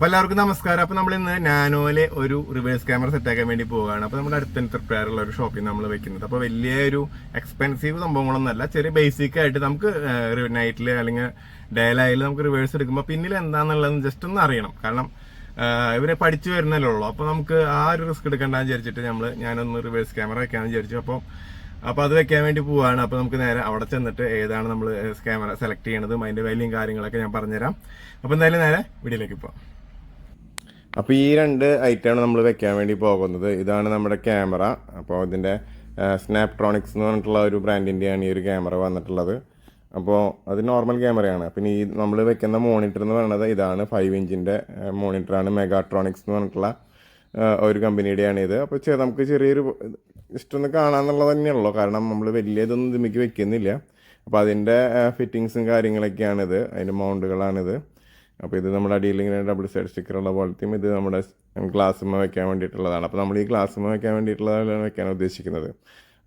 അപ്പൊ എല്ലാവർക്കും നമസ്കാരം. അപ്പൊ നമ്മൾ ഇന്ന് നാനോയിലെ ഒരു റിവേഴ്സ് ക്യാമറ സെറ്റ് ആക്കാൻ വേണ്ടി പോവുകയാണ്. അപ്പൊ നമ്മുടെ അടുത്ത തൃപ്തിയാറുള്ള ഒരു ഷോപ്പിൽ നമ്മൾ വെക്കുന്നത്. അപ്പൊ വലിയ ഒരു എക്സ്പെൻസീവ് സംഭവങ്ങളൊന്നല്ല ചെറിയ ബേസിക് ആയിട്ട് നമുക്ക് നൈറ്റിൽ അല്ലെങ്കിൽ ഡേ ഡേലായാലും നമുക്ക് റിവേഴ്സ് എടുക്കുമ്പോൾ പിന്നിൽ എന്താണെന്നുള്ളത് ജസ്റ്റ് ഒന്ന് അറിയണം. കാരണം ഇവരെ പഠിച്ചു വരുന്നല്ലേ ഉള്ളൂ. അപ്പൊ നമുക്ക് ആ ഒരു റിസ്ക് എടുക്കണ്ടെന്ന് വിചാരിച്ചിട്ട് നമ്മൾ ഞാനൊന്ന് റിവേഴ്സ് ക്യാമറ വെക്കാന്ന് വിചാരിച്ചു. അപ്പോൾ അപ്പൊ അത് വെക്കാൻ വേണ്ടി പോവാണ് അപ്പൊ നമുക്ക് നേരെ അവിടെ ചെന്നിട്ട് ഏതാണ് നമ്മൾ ക്യാമറ സെലക്ട് ചെയ്യണതും അതിന്റെ വിലയും കാര്യങ്ങളൊക്കെ ഞാൻ പറഞ്ഞുതരാം. അപ്പൊ എന്തായാലും നേരെ വീഡിയോയിലേക്ക് പോവാം. അപ്പോൾ ഈ രണ്ട് ഐറ്റമാണ് നമ്മൾ വെക്കാൻ വേണ്ടി പോകുന്നത്. ഇതാണ് നമ്മുടെ ക്യാമറ അപ്പോൾ ഇതിന്റെ സ്നാപ്ട്രോണിക്സ് എന്ന് പറഞ്ഞിട്ടുള്ള ഒരു ബ്രാൻഡിന്റെയാണ് ഈ ഒരു ക്യാമറ വന്നിട്ടുള്ളത്. അപ്പോൾ അത് നോർമൽ ക്യാമറയാണ് പിന്നെ ഈ നമ്മൾ വെക്കുന്ന മോണിറ്റർ എന്ന് പറയുന്നത് ഇതാണ്. ഫൈവ് ഇഞ്ചിന്റെ മോണിറ്ററാണ് മെഗാട്രോണിക്സ് എന്ന് പറഞ്ഞിട്ടുള്ള ഒരു കമ്പനിയുടെയാണ് ഇത്. അപ്പോൾ ചെ- നമുക്ക് ചെറിയൊരു ജസ്റ്റ് ഒന്ന് കാണാമെന്നുള്ളത് തന്നെയുള്ളൂ. കാരണം നമ്മൾ വലിയ ഇതൊന്നും ഇതിമിക്ക് വെക്കുന്നില്ല അപ്പോൾ അതിന്റെ ഫിറ്റിങ്സും കാര്യങ്ങളൊക്കെയാണിത്. അതിന്റെ മൗണ്ടുകളാണിത് അപ്പോൾ ഇത് നമ്മുടെ അടിയിൽ ഇങ്ങനെ ഡബിൾ സൈഡ് സ്റ്റിക്കർ ഉള്ള പോലത്തെയും ഇത് നമ്മുടെ ഗ്ലാസ്സുമ്മ വെക്കാൻ വേണ്ടിയിട്ടുള്ളതാണ്. അപ്പോൾ നമ്മൾ ഈ ഗ്ലാസ്സുമ്മ വെക്കാൻ വേണ്ടിയിട്ടുള്ളതാണ് വെക്കാൻ ഉദ്ദേശിക്കുന്നത്.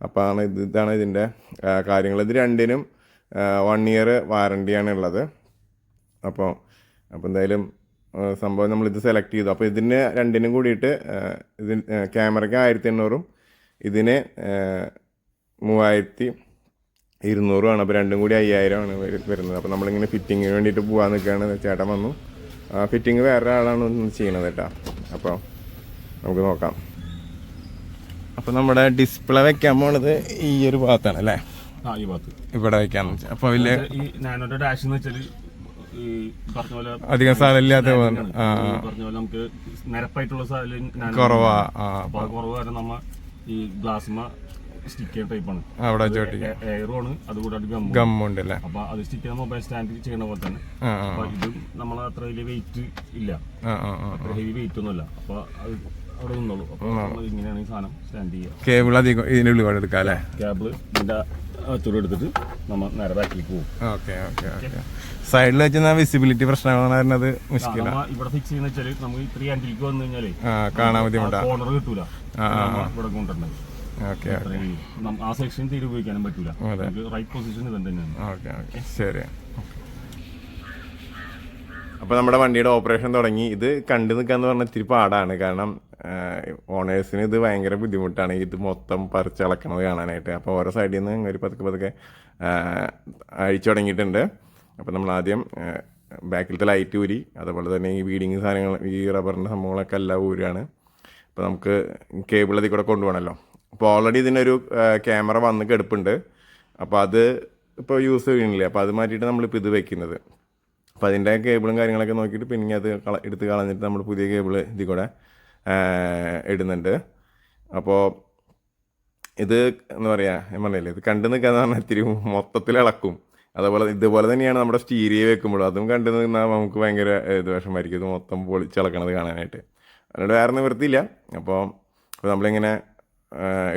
അപ്പോൾ ആണ് ഇത് ഇതാണ് ഇതിന്റെ കാര്യങ്ങൾ. ഇത് രണ്ടിനും വൺ ഇയർ വാറണ്ടിയാണ് ഉള്ളത്. അപ്പോൾ അപ്പോൾ എന്തായാലും സംഭവം നമ്മളിത് സെലക്ട് ചെയ്തു. അപ്പോൾ ഇതിന് രണ്ടിനും കൂടിയിട്ട് ഇതിന് ക്യാമറയ്ക്ക് ആയിരത്തി എണ്ണൂറും ഇതിന് മൂവായിരത്തി ഇരുന്നൂറുമാണ് അപ്പോൾ രണ്ടും കൂടി അയ്യായിരമാണ് വരു- വരുന്നത്. അപ്പോൾ നമ്മളിങ്ങനെ ഫിറ്റിങ്ങിന് വേണ്ടിയിട്ട് പോകാൻ നിൽക്കുകയാണ് ചേട്ടൻ വന്നു. ഫിറ്റിങ് വേറെ ആളാണ് ഒന്ന് ചെയ്യണത് കേട്ടോ. അപ്പോൾ നമുക്ക് നോക്കാം. അപ്പോൾ നമ്മുടെ ഡിസ്പ്ലേ വെക്കാൻ പോണത് ഈ ഒരു ഭാഗത്താണ് അല്ലേ? ഇവിടെ വെക്കാന്ന് വെച്ചാൽ അപ്പോൾ വലിയ ഡാഷ് എന്ന് പറഞ്ഞ അധികം സ്ഥലമില്ലാത്ത ഇല്ലാത്ത നമുക്ക് നിരപ്പായിട്ടുള്ള സ്ഥലം കുറവാ കാരണം നമ്മ ഈ ഗ്ലാസ്മ സ്റ്റിക്ക് ചെയ്യുന്ന ടൈപ്പാണ് അവിടെ എയറുമാണ് അതുകൂടാണ്ട് ഗമ്മും ഗമ്മുണ്ട് അല്ലേ? അപ്പൊ അത് സ്റ്റിക്ക് ചെയ്യുന്ന മൊബൈൽ സ്റ്റാൻഡ് ചെയ്യണ പോലെ തന്നെ. അപ്പൊ ഇതും നമ്മൾ അത്ര വലിയ വെയിറ്റ് ഇല്ല. അത്ര ഹെവി വെയിറ്റ് ഒന്നുമില്ല. അപ്പൊ അത് അവിടെ നിന്നോളൂ. അപ്പൊ ഇങ്ങനെയാണ് ഈ സാധനം സ്റ്റാൻഡ് ചെയ്യുക. കേബിൾ അധികം ഇതിന്റെ ഉള്ളിൽ എടുക്കാം അല്ലേ? ക്യാബിൾ ഇതിന്റെ ചുരു എടുത്തിട്ട് നമ്മൾ നേരെ ബാക്കിലേക്ക് പോകും. ഓക്കെ ഓക്കെ ഓക്കെ സൈഡിൽ വെച്ചാൽ വിസിബിലിറ്റി പ്രശ്നമാണ് പറഞ്ഞത് മുഷ്കില നമ്മ ഇവിടെ ഫിക്സ് ചെയ്യുന്ന വെച്ചാൽ നമുക്ക് ത്രീ ആൻഡിലേക്ക് വന്നു കഴിഞ്ഞാൽ കാണാൻ ബുദ്ധിമുട്ടാണ് കോർണർ കിട്ടൂല. ഇവിടെ കൊണ്ടുവരണം ഓക്കെ അത്രയും നം- ആ സെക്ഷൻ തീരെ ഉപയോഗിക്കാനും പറ്റൂല. റൈറ്റ് പൊസിഷൻ ഇത് തന്നെയാണ്. Okay okay. ശരി. അപ്പോൾ നമ്മുടെ വണ്ടിയുടെ ഓപ്പറേഷൻ തുടങ്ങി. ഇത് കണ്ടു നിൽക്കാന്ന് പറഞ്ഞാൽ ഇത്തിരി പാടാണ്. കാരണം ഓണേഴ്സിന് ഇത് ഭയങ്കര ബുദ്ധിമുട്ടാണ്. ഇത് മൊത്തം പറിച്ചളക്കണത് കാണാനായിട്ട്. അപ്പോൾ ഓരോ സൈഡിൽ നിന്ന് ഒരു പതുക്കെ പതുക്കെ അഴിച്ചു തുടങ്ങിയിട്ടുണ്ട്. അപ്പോൾ നമ്മൾ ആദ്യം ബാക്കിലത്തെ ലൈറ്റ് ഊരി അതുപോലെ തന്നെ ഈ വീഡിങ് സാധനങ്ങൾ ഈ റബ്ബറിന്റെ സംഭവങ്ങളൊക്കെ എല്ലാം ഊരാണ്. അപ്പോൾ നമുക്ക് കേബിൾ അതിൽ കൂടെ കൊണ്ടുപോകണമല്ലോ അപ്പോൾ ഓൾറെഡി ഇതിനൊരു ക്യാമറ വന്ന് കിടപ്പുണ്ട്. അപ്പോൾ അത് ഇപ്പോൾ യൂസ് ചെയ്യണില്ലേ അപ്പോൾ അത് മാറ്റിയിട്ട് നമ്മളിപ്പോൾ ഇത് വെക്കുന്നത്. അപ്പോൾ അതിന്റെ കേബിളും കാര്യങ്ങളൊക്കെ നോക്കിയിട്ട് പിന്നെ അത് എടുത്ത് കളഞ്ഞിട്ട് നമ്മൾ പുതിയ കേബിൾ ഇതിൽ കൂടെ ഇടുന്നുണ്ട്. അപ്പോൾ ഇത് എന്ന് പറയുക ഞാൻ പറഞ്ഞില്ലേ? ഇത് കണ്ടു നിൽക്കാന്ന് പറഞ്ഞാൽ ഇത്തിരി മൊത്തത്തിൽ ഇളക്കും. അതുപോലെ ഇതുപോലെ തന്നെയാണ് നമ്മുടെ സ്റ്റീരിയ വെക്കുമ്പോഴും. അതും കണ്ടു നിന്നാൽ നമുക്ക് ഭയങ്കര ഇത് വിഷമായിരിക്കും ഇത് മൊത്തം പൊളിച്ചിളക്കണത് കാണാനായിട്ട്. അതുകൊണ്ട് വേറെ നിവൃത്തിയില്ല. അപ്പോൾ നമ്മളിങ്ങനെ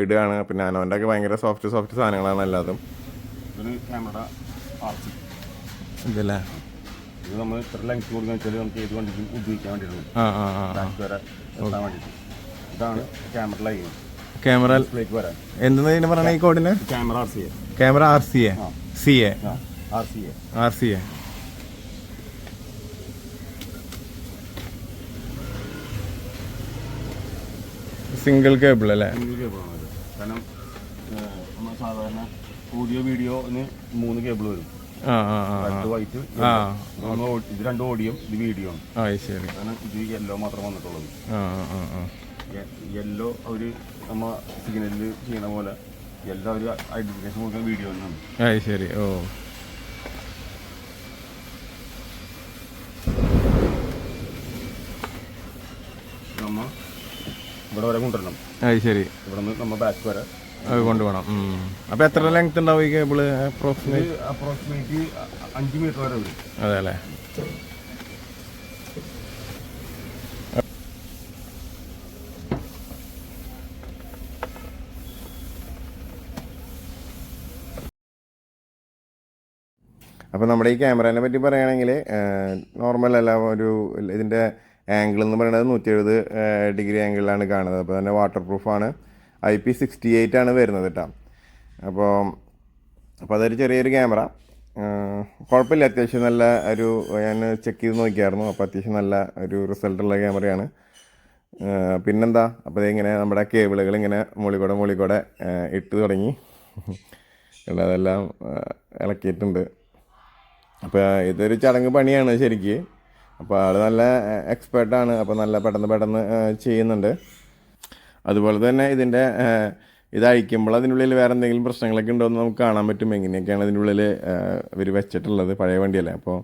ഇടുകയാണ്. പിന്നെ അനോന്റെ ഒക്കെ ഭയങ്കര സോഫ്റ്റ് സോഫ്റ്റ് സാധനങ്ങളാണ് എല്ലാതും. ക്യാമറ ആർസി ഇതല്ലേ? ഇത് നമ്മൾ ഇത്ര ലെങ്ത് കൊടുക്കുന്ന വെച്ചാൽ നമുക്ക് ഏത് വണ്ടിക്കും ഉപയോഗിക്കാൻ വേണ്ടിയിട്ടുള്ളൂ ആ ആ ആ ബാക്ക് വരെ എത്താൻ വേണ്ടിയിട്ട്. ഇതാണ് ക്യാമറ ലൈൻ ക്യാമറ ഡിസ്പ്ലേക്ക് വരാൻ. എന്തെന്ന് ഇതിന് പറയണ ഈ കോഡിന് camera R C A camera R C A. C R C A R C A single cable അല്ലേ? കേബിളാണ് കാരണം നമ്മൾ സാധാരണ ഓഡിയോ വീഡിയോന് മൂന്ന് കേബിൾ വരും. റെഡ് വൈറ്റ് ഇത് രണ്ട് ഓഡിയോ ഇത് വീഡിയോ ആണ്. ശരി. കാരണം ഇത് യെല്ലോ മാത്രം വന്നിട്ടുള്ളത്. യെല്ലോ നമ്മ സിഗ്നലിൽ ചെയ്യണ പോലെ യെല്ലോ ഒരു ഐഡന്റിഫിക്കേഷൻ കൊടുക്കുന്ന വീഡിയോ തന്നെയാണ്. ആ ശരി. ഓ നമ്മ ഇവിടെ വരെ കൊണ്ടുവരണം. അത് ശരി. ഇവിടെ നിന്ന് നമ്മൾ ബാക്ക് വരെ. അത് കൊണ്ടുപോകണം. അപ്പൊ എത്ര ലെങ്ത് ഉണ്ടാവും ഈ കേബിൾ അപ്രോക്സിമേറ്റ് അപ്രോക്സിമേറ്റ് അഞ്ച് മീറ്റർ വരെ വരും. അതെ അല്ലേ അപ്പോൾ നമ്മുടെ ഈ ക്യാമറേനെ പറ്റി പറയുകയാണെങ്കിൽ നോർമൽ അല്ല ഒരു ഇതിന്റെ ആംഗിൾ എന്ന് പറയുന്നത് നൂറ്റി എഴുപത് ഡിഗ്രി ആംഗിളിലാണ് കാണുന്നത്. അപ്പോൾ തന്നെ വാട്ടർ പ്രൂഫാണ് ഐ പി സിക്സ്റ്റി എയ്റ്റ് ആണ് വരുന്നത് കേട്ടോ അപ്പോൾ അപ്പോൾ അതൊരു ചെറിയൊരു ക്യാമറ കുഴപ്പമില്ല. അത്യാവശ്യം നല്ല ഒരു ഞാൻ ചെക്ക് ചെയ്ത് നോക്കിയായിരുന്നു. അപ്പോൾ അത്യാവശ്യം നല്ല ഒരു റിസൾട്ടുള്ള ക്യാമറയാണ് പിന്നെന്താ? അപ്പോൾ ഇങ്ങനെ നമ്മുടെ കേബിളുകൾ ഇങ്ങനെ മുകളിൽ കൂടെ മുകളിൽ കൂടെ ആ, ഇട്ട് തുടങ്ങി. അതെല്ലാം ഇളക്കിയിട്ടുണ്ട്. അപ്പോൾ ഇതൊരു ചടങ്ങ് പണിയാണ് ശരിക്ക്. അപ്പോൾ ആൾ നല്ല എക്സ്പേർട്ടാണ് അപ്പോൾ നല്ല പെട്ടെന്ന് പെട്ടെന്ന് ചെയ്യുന്നുണ്ട്. അതുപോലെ തന്നെ ഇതിന്റെ ഇത് അതിനുള്ളിൽ വേറെ എന്തെങ്കിലും പ്രശ്നങ്ങളൊക്കെ ഉണ്ടോ എന്ന് നമുക്ക് കാണാൻ പറ്റും. എങ്ങനെയൊക്കെയാണ് അതിന്റെ ഉള്ളിൽ ഇവർ വെച്ചിട്ടുള്ളത് പഴയ വണ്ടിയല്ലേ? അപ്പോൾ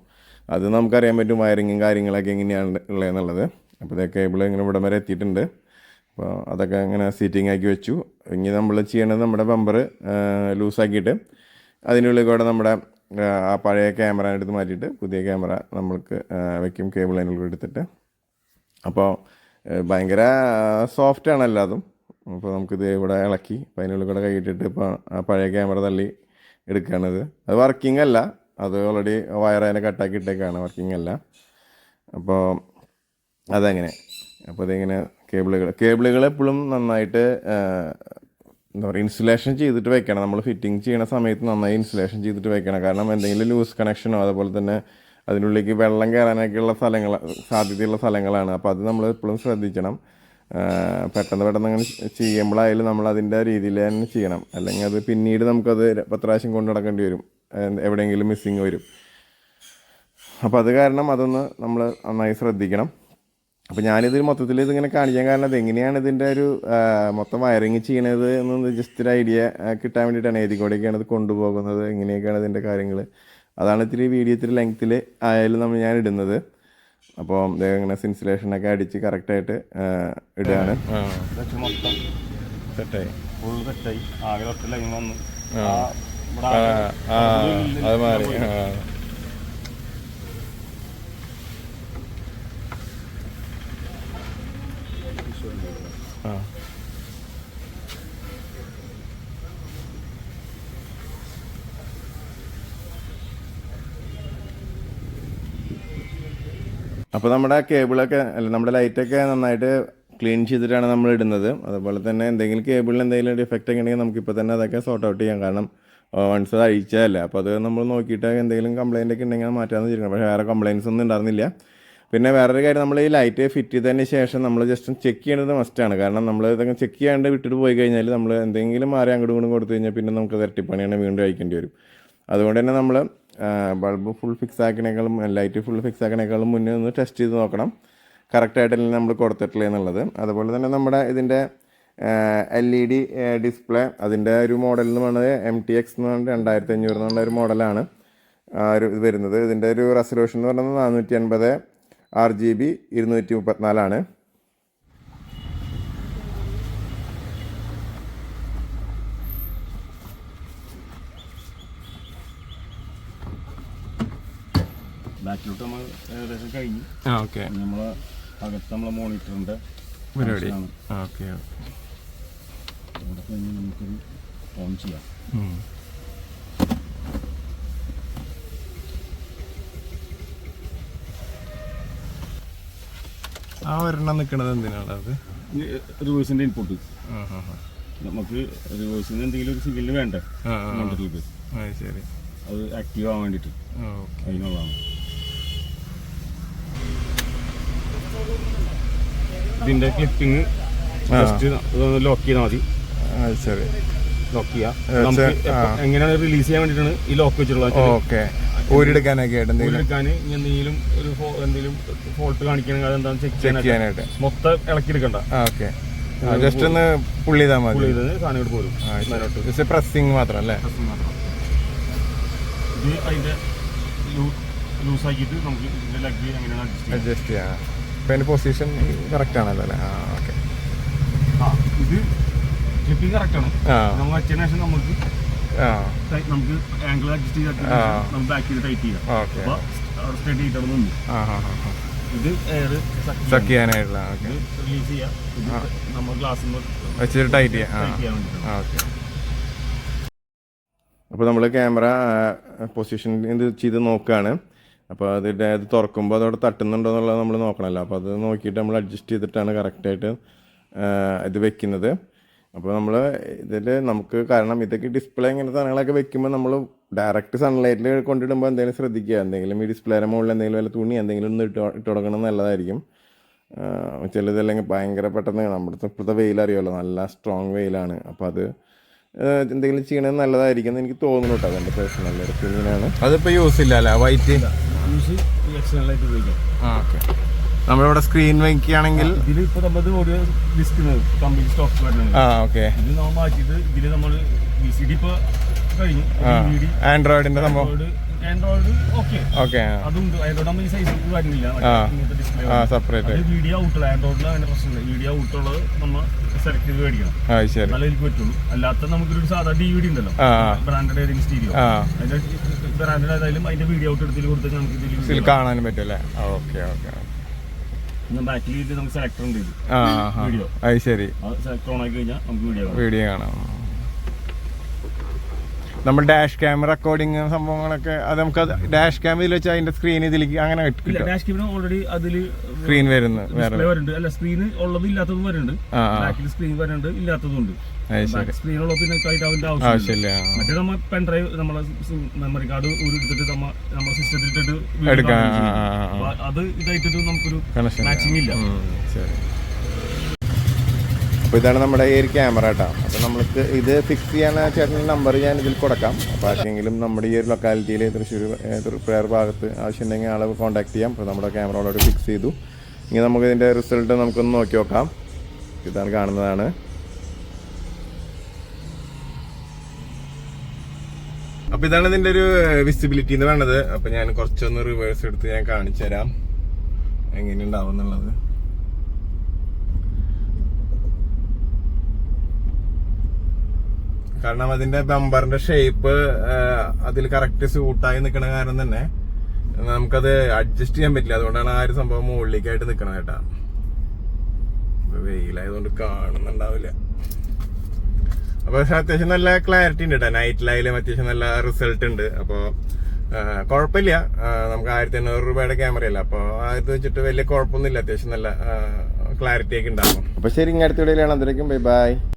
അത് നമുക്കറിയാൻ പറ്റും വയറിങ്ങും കാര്യങ്ങളൊക്കെ എങ്ങനെയാണ് ഉള്ളതെന്നുള്ളത്. അപ്പോൾ ഇതൊക്കെ കേബിൾ ഇങ്ങനെ ഇവിടം വരെ എത്തിയിട്ടുണ്ട്. അപ്പോൾ അതൊക്കെ അങ്ങനെ സീറ്റിംഗ് ആക്കി വെച്ചു. ഇനി നമ്മൾ ചെയ്യേണ്ടത് നമ്മുടെ ബമ്പർ ലൂസാക്കിയിട്ട് അതിനുള്ളിൽ കൂടെ നമ്മുടെ ആ, പഴയ ക്യാമറ എടുത്ത് മാറ്റിയിട്ട് പുതിയ ക്യാമറ നമ്മൾക്ക് വെക്കും കേബിൾ അതിനുള്ളിൽ എടുത്തിട്ട്. അപ്പോൾ ഭയങ്കര സോഫ്റ്റ് ആണ് എല്ലാതും. അപ്പോൾ നമുക്കിത് ഇവിടെ ഇളക്കി അപ്പോൾ അതിനുള്ളിൽ കൂടെ കൈയിട്ടിട്ട് ഇപ്പോൾ ആ പഴയ ക്യാമറ തള്ളി എടുക്കുകയാണിത് അത് വർക്കിംഗ് അല്ല. അത് ഓൾറെഡി വയർ അതിനെ കട്ടാക്കി ഇട്ടേക്കാണ് വർക്കിംഗ് അല്ല. അപ്പോൾ അതങ്ങനെ. അപ്പോൾ ഇതിങ്ങനെ കേബിളുകൾ കേബിളുകൾ എപ്പോഴും നന്നായിട്ട് എന്താ പറയുക ഇൻസുലേഷൻ ചെയ്തിട്ട് വെക്കണം. നമ്മൾ ഫിറ്റിംഗ് ചെയ്യണ സമയത്ത് നന്നായി ഇൻസുലേഷൻ ചെയ്തിട്ട് വെക്കണം. കാരണം എന്തെങ്കിലും ലൂസ് കണക്ഷനോ അതുപോലെ തന്നെ അതിനുള്ളിലേക്ക് വെള്ളം കയറാനൊക്കെയുള്ള സ്ഥലങ്ങൾ സാധ്യതയുള്ള സ്ഥലങ്ങളാണ്. അപ്പോൾ അത് നമ്മൾ എപ്പോഴും ശ്രദ്ധിക്കണം. പെട്ടെന്ന് പെട്ടെന്ന് അങ്ങനെ ചെയ്യുമ്പോഴായാലും നമ്മൾ അതിന്റെ രീതിയിൽ തന്നെ ചെയ്യണം. അല്ലെങ്കിൽ അത് പിന്നീട് നമുക്കത് പത്രാവശ്യം കൊണ്ട് നടക്കേണ്ടി വരും. എവിടെയെങ്കിലും മിസ്സിങ് വരും. അപ്പോൾ അത് കാരണം അതൊന്ന് നമ്മൾ നന്നായി ശ്രദ്ധിക്കണം. അപ്പോൾ ഞാനിത് മൊത്തത്തിൽ ഇതിങ്ങനെ കാണിക്കാൻ കാരണം അത് എങ്ങനെയാണ് ഇതിന്റെ ഒരു മൊത്തം വയറിങ് ചെയ്യണത് എന്നൊന്ന് ജസ്റ്റ് ഒരു ഐഡിയ കിട്ടാൻ വേണ്ടിയിട്ടാണ്. ഏതി കൂടെയൊക്കെയാണ് ഇത് കൊണ്ടുപോകുന്നത്? എങ്ങനെയൊക്കെയാണ് ഇതിന്റെ കാര്യങ്ങൾ അതാണ് ഇത്തിരി വീഡിയോ ഇത്തിരി ലെങ്ത്തിൽ ആയാലും നമ്മൾ ഞാൻ ഇടുന്നത്. അപ്പോൾ ഇങ്ങനെ ഒക്കെ അടിച്ച് കറക്റ്റായിട്ട് ഇടുകയാണ്. മൊത്തം സെറ്റായി ഫുൾ സെറ്റായി ആകെ ഒറ്റ ലൈൻ വന്നു. അത് മാറി. അപ്പോൾ നമ്മുടെ കേബിളൊക്കെ അല്ല നമ്മുടെ ലൈറ്റൊക്കെ നന്നായിട്ട് ക്ലീൻ ചെയ്തിട്ടാണ് നമ്മൾ ഇടുന്നത്. അതുപോലെ തന്നെ എന്തെങ്കിലും കേബിളിൽ എന്തെങ്കിലും ഡിഫക്റ്റ് ഒക്കെ ഉണ്ടെങ്കിൽ നമുക്കിപ്പോൾ തന്നെ അതൊക്കെ സോർട്ട് ഔട്ട് ചെയ്യാം. കാരണം വൺസ് അത് അഴിച്ചതല്ലേ? അപ്പോൾ അത് നമ്മൾ നോക്കിയിട്ട് എന്തെങ്കിലും കംപ്ലൈന്റ് ഒക്കെ ഉണ്ടെങ്കിൽ മാറ്റാന്ന് വിചാരിക്കണം പക്ഷേ വേറെ കംപ്ലയിൻസ് ഒന്നും ഉണ്ടായിരുന്നില്ല. പിന്നെ വേറൊരു കാര്യം നമ്മൾ ഈ ലൈറ്റ് ഫിറ്റ് ചെയ്തതിന് ശേഷം നമ്മൾ ജസ്റ്റ് ചെക്ക് ചെയ്യേണ്ടത് മസ്റ്റാണ് കാരണം നമ്മൾ ഇതൊക്കെ ചെക്ക് ചെയ്യാണ്ട് വിട്ടിട്ട് പോയി കഴിഞ്ഞാൽ നമ്മൾ എന്തെങ്കിലും മാറി അങ്ങോട്ടും ഇങ്ങോട്ടും കൊടുത്തു കഴിഞ്ഞാൽ പിന്നെ നമുക്ക് തിരട്ടിപ്പണിയാണ് വീണ്ടും അയക്കേണ്ടി വരും. അതുകൊണ്ട് തന്നെ നമ്മൾ ബൾബ് ഫുൾ ഫിക്സ് ആക്കണേക്കാളും ലൈറ്റ് ഫുൾ ഫിക്സ് ആക്കണേക്കാളും മുന്നേ ഒന്ന് ടെസ്റ്റ് ചെയ്ത് നോക്കണം. കറക്റ്റായിട്ടല്ലേ നമ്മൾ കൊടുത്തിട്ടില്ല എന്നുള്ളത്. അതുപോലെ തന്നെ നമ്മുടെ ഇതിന്റെ എൽ ഇ ഡി ഡിസ്പ്ലേ അതിന്റെ ഒരു മോഡൽ എന്ന് പറയുന്നത് എം ടി എക്സ് എന്ന് പറഞ്ഞാൽ രണ്ടായിരത്തി അഞ്ഞൂറ് എന്നുള്ള ഒരു മോഡലാണ് ഇത് വരുന്നത്. ഇതിന്റെ ഒരു റെസൊല്യൂഷൻ എന്ന് പറയുന്നത് നാനൂറ്റി അൻപത് ആർ ജി ബി ഇരുന്നൂറ്റി മുപ്പത്തിനാലാണ് ബാക്കിലോട്ട് നമ്മൾ ഏകദേശം കഴിഞ്ഞു. ആ ഓക്കെ. നമ്മൾ നമ്മളെ അകത്ത് നമ്മളെ മോണിറ്ററിന്റെ പരിപാടി. ഓക്കെ അവിടെ കഴിഞ്ഞ് നമുക്കൊരു ഓൺ ചെയ്യാം. ആ ഒരെണ്ണം നിൽക്കുന്നത് എന്തിനാണ് അത്? റിവേഴ്സിന്റെ ഇൻപുട്ട്. നമുക്ക് റിവേഴ്സിന് എന്തെങ്കിലും ഒരു സിഗ്നൽ വേണ്ടേ. മോണിറ്ററിലേക്ക് ശരി. അത് ആക്റ്റീവ് ആവാൻ വേണ്ടിയിട്ട്. അതിനുള്ളതാണ്. ഇതിന്റെ ക്ലിപ്പിംഗ് ജസ്റ്റ് ലോക്ക് ചെയ്താൽ മതി. ശരി. ലോക്ക് ചെയ്യാം. എങ്ങനെയാണ് റിലീസ് ചെയ്യാൻ വേണ്ടിയിട്ടാണ് ഈ ലോക്ക് വെച്ചിട്ടുള്ളത്? ഓക്കെ. ഊരിയെടുക്കാനൊക്കെ ആയിട്ട് എന്തെങ്കിലും? എടുക്കാൻ എന്തെങ്കിലും ഒരു എന്തെങ്കിലും ഫോൾട്ട് കാണിക്കണമെങ്കിൽ അതെന്താണെന്ന് ചെക്ക് ചെയ്യാനായിട്ട് മൊത്തം ഇളക്കി എടുക്കണ്ട ഓക്കെ. ജസ്റ്റ് ഒന്ന് പുള്ളി ചെയ്താൽ മതി. സാധനം പോരും. ജസ്റ്റ് പ്രസ്സിങ് മാത്രം. അല്ലേ ഇത് അതിന്റെ ലൂസാക്കിയിട്ട് നമുക്ക് ഇതിന്റെ ലഗ് എങ്ങനെയാണ് അഡ്ജസ്റ്റ് ചെയ്യാം. ഇപ്പം അതിന്റെ പൊസിഷൻ കറക്റ്റ് ആണല്ലോ അല്ലേ? ആ ഓക്കെ അപ്പൊ ഇത് ക്ലിപ്പിംഗ് കറക്റ്റ് ആണ്. ആ. നമ്മൾ വെച്ചതിന് ശേഷം നമുക്ക് ആ. ടൈ- നമുക്ക് ആംഗിൾ അഡ്ജസ്റ്റ് ചെയ്തിട്ട് ആ. നമുക്ക് ബാക്ക് ചെയ്ത് ടൈറ്റ് ചെയ്യാം. ഓക്കെ അപ്പോൾ അവിടെ സ്ട്രേറ്റ് ചെയ്തിട്ട് നിന്നു ആ ഹാ ഹാ ഹാ ഇത് എയർ സക്ക് ചെയ്യാനായിട്ടുള്ള ഓക്കെ ഇത് റിലീസ് ചെയ്യാം. ഇത് നമ്മൾ ഗ്ലാസ് വെച്ചിട്ട് ടൈറ്റ് ചെയ്യാം. ആ. ടൈറ്റ് ചെയ്യാൻ വേണ്ടിയിട്ടാണ് അപ്പോൾ നമ്മൾ ക്യാമറ പൊസിഷൻ ഇത് ചെയ്ത് നോക്കുകയാണ് അപ്പോൾ അതിന്റെ അത് തുറക്കുമ്പോൾ അതവിടെ തട്ടുന്നുണ്ടോ എന്നുള്ളത് നമ്മൾ നോക്കണമല്ലോ അപ്പോൾ അത് നോക്കിയിട്ട് നമ്മൾ അഡ്ജസ്റ്റ് ചെയ്തിട്ടാണ് കറക്റ്റായിട്ട് ഇത് വെക്കുന്നത്. അപ്പോൾ നമ്മൾ ഇതിൽ നമുക്ക് കാരണം ഇതൊക്കെ ഡിസ്പ്ലേ ഇങ്ങനത്തെ സാധനങ്ങളൊക്കെ വെക്കുമ്പോൾ നമ്മൾ ഡയറക്റ്റ് സൺലൈറ്റിൽ കൊണ്ടിടുമ്പോൾ എന്തെങ്കിലും ശ്രദ്ധിക്കുക. എന്തെങ്കിലും ഈ ഡിസ്പ്ലേയുടെ മുകളിൽ എന്തെങ്കിലും വല്ല തുണി എന്തെങ്കിലും ഒന്ന് ഇട്ട് ഇട്ട് കൊടുക്കണം നല്ലതായിരിക്കും. ചിലതല്ലെങ്കിൽ ഭയങ്കര പെട്ടെന്ന് നമ്മുടെ ഇപ്പോഴത്തെ വെയിൽ അറിയാമല്ലോ നല്ല സ്ട്രോങ് വെയിലാണ്. അപ്പോൾ അത് എന്തെങ്കിലും ചെയ്യണത് നല്ലതായിരിക്കും എന്ന് എനിക്ക് തോന്നുന്നു കേട്ടോ. അതെന്റെ പേഴ്സണൽ ഒപ്പീനിയനാണ് അതിപ്പോൾ യൂസ് ഇല്ല വൈറ്റ് യൂസ് ഉപയോഗിക്കാം. ഓക്കെ. നമ്മളിവിടെ സ്ക്രീൻ ആൻഡ്രോയിഡിന്റെ നമ്മൾ ഒരു ഡിസ്ക് കമ്പനി സ്റ്റോക്ക് വരുന്നത്. ആ ഓക്കെ. ഇത് നമ്മൾ മാറ്റിയിട്ട് ഇതിൽ നമ്മൾ വി സി ഡി ഇപ്പൊ കഴിഞ്ഞു. ആ ഡി ഡി ആൻഡ്രോയിഡിന്റെ സംഭവം. ആൻഡ്രോയിഡ് ഓക്കെ ഓക്കെ അതുണ്ട്. ആൻഡ്രോയിഡ് നമ്മൾ ഈ സൈസ് വരുന്നില്ല. ഡിസ്പ്ലേ സെപ്പറേറ്റ് വീഡിയോ ഔട്ടുള്ള ആൻഡ്രോയിഡിൽ അങ്ങനെ പ്രശ്നമില്ല. വീഡിയോ ഔട്ടുള്ളത് നമ്മൾ സെലക്ട് ചെയ്ത് മേടിക്കണം. എനിക്ക് പറ്റുള്ളൂ. അല്ലാത്ത നമുക്കൊരു സാധാ ഡി വി ഡി ഉണ്ടല്ലോ. ബ്രാൻഡഡ് സ്റ്റീരിയോ അതിന്റെ ബ്രാൻഡഡ് ഏതായാലും അതിന്റെ വീഡിയോ ഔട്ട് എടുത്തിട്ട് കൊടുത്താൽ നമുക്ക് ഇതിൽ കാണാനും പറ്റും അല്ലേ ഓക്കെ ഓക്കെ ബാക്കിൽ നമുക്ക് സെലക്ടർ ഉണ്ട് വീഡിയോ അത് ശരി. സെലക്ടർ ഓൺ ആക്കി കഴിഞ്ഞാൽ നമുക്ക് വീഡിയോ കാണാം. വീഡിയോ കാണാം. നമ്മൾ ഡാഷ് ക്യാമറ റെക്കോർഡിങ് സംഭവങ്ങളൊക്കെ അത് നമുക്ക് ഡാഷ് ക്യാമറ ഇതിൽ വെച്ചാൽ അതിന്റെ സ്ക്രീൻ ഇതിലേക്ക് അങ്ങനെ ഡാഷ് ക്യാമറ ഓൾറെഡി അതിൽ സ്ക്രീൻ വരുന്നു വരുന്നുണ്ട്. അല്ല സ്ക്രീൻ ഉള്ളത് ഇല്ലാത്തതും വരുന്നുണ്ട്. ബാക്കിൽ സ്ക്രീൻ വരുന്നുണ്ട് ഇല്ലാത്തതും ഉണ്ട്. പിന്നെ അതിന്റെ ആവശ്യമില്ല. ആ. മറ്റേ നമ്മൾ പെൻ ഡ്രൈവ് നമ്മളെ മെമ്മറി കാർഡ് എടുത്തിട്ട് നമ്മ സിസ്റ്റത്തിൽ ഇട്ടിട്ട്. അപ്പൊ അത് നമുക്കൊരു മാച്ചിങ് ഇല്ല. അപ്പോൾ ഇതാണ് നമ്മുടെ ഈ ഒരു ക്യാമറ കേട്ടോ അപ്പോൾ നമ്മൾക്ക് ഇത് ഫിക്സ് ചെയ്യാൻ ചേട്ടന്റെ നമ്പർ ഞാൻ ഇതിൽ കൊടുക്കാം. അപ്പോൾ ആർക്കെങ്കിലും നമ്മുടെ ഈ ഒരു ലൊക്കാലിറ്റിയിൽ തൃശ്ശൂർ റിപ്പയർ ഭാഗത്ത് ആവശ്യമുണ്ടെങ്കിൽ ആളെ കോൺടാക്ട് ചെയ്യാം. അപ്പോൾ നമ്മുടെ ക്യാമറ ഓൾറെഡി ഫിക്സ് ചെയ്തു. ഇനി നമുക്ക് ഇതിന്റെ റിസൾട്ട് നമുക്കൊന്ന് നോക്കി നോക്കാം. ഇതാണ് കാണുന്നതാണ്. അപ്പോൾ ഇതാണ് ഇതിന്റെ ഒരു വിസിബിലിറ്റി എന്ന് പറയുന്നത്. അപ്പൊ ഞാൻ കുറച്ചൊന്ന് റിവേഴ്സ് എടുത്ത് ഞാൻ കാണിച്ചു തരാം. എങ്ങനെയുണ്ടാവും എന്നുള്ളത് കാരണം അതിന്റെ ബമ്പറിന്റെ ഷേപ്പ് അതിൽ കറക്റ്റ് സൂട്ടായി നിൽക്കണ കാരണം തന്നെ നമുക്കത് അഡ്ജസ്റ്റ് ചെയ്യാൻ പറ്റില്ല. അതുകൊണ്ടാണ് ആ ഒരു സംഭവം മുകളിലേക്കായിട്ട് നിൽക്കണത് കേട്ടാ. വെയിലായതുകൊണ്ട് കാണുന്നുണ്ടാവില്ല. അപ്പൊ പക്ഷെ അത്യാവശ്യം നല്ല ക്ലാരിറ്റി ഉണ്ട് കേട്ടോ നൈറ്റിലായാലും അത്യാവശ്യം നല്ല റിസൾട്ട് ഉണ്ട്. അപ്പോ കുഴപ്പമില്ല നമുക്ക് ആയിരത്തി എണ്ണൂറ് രൂപയുടെ ക്യാമറ അല്ല? അപ്പോൾ അത് വെച്ചിട്ട് വലിയ കുഴപ്പമൊന്നുമില്ല അത്യാവശ്യം നല്ല ക്ലാരിറ്റി ഒക്കെ ഉണ്ടാകും അപ്പൊ ശരി ഇങ്ങനെ അടുത്ത അതിലേക്കും ബൈ ബൈ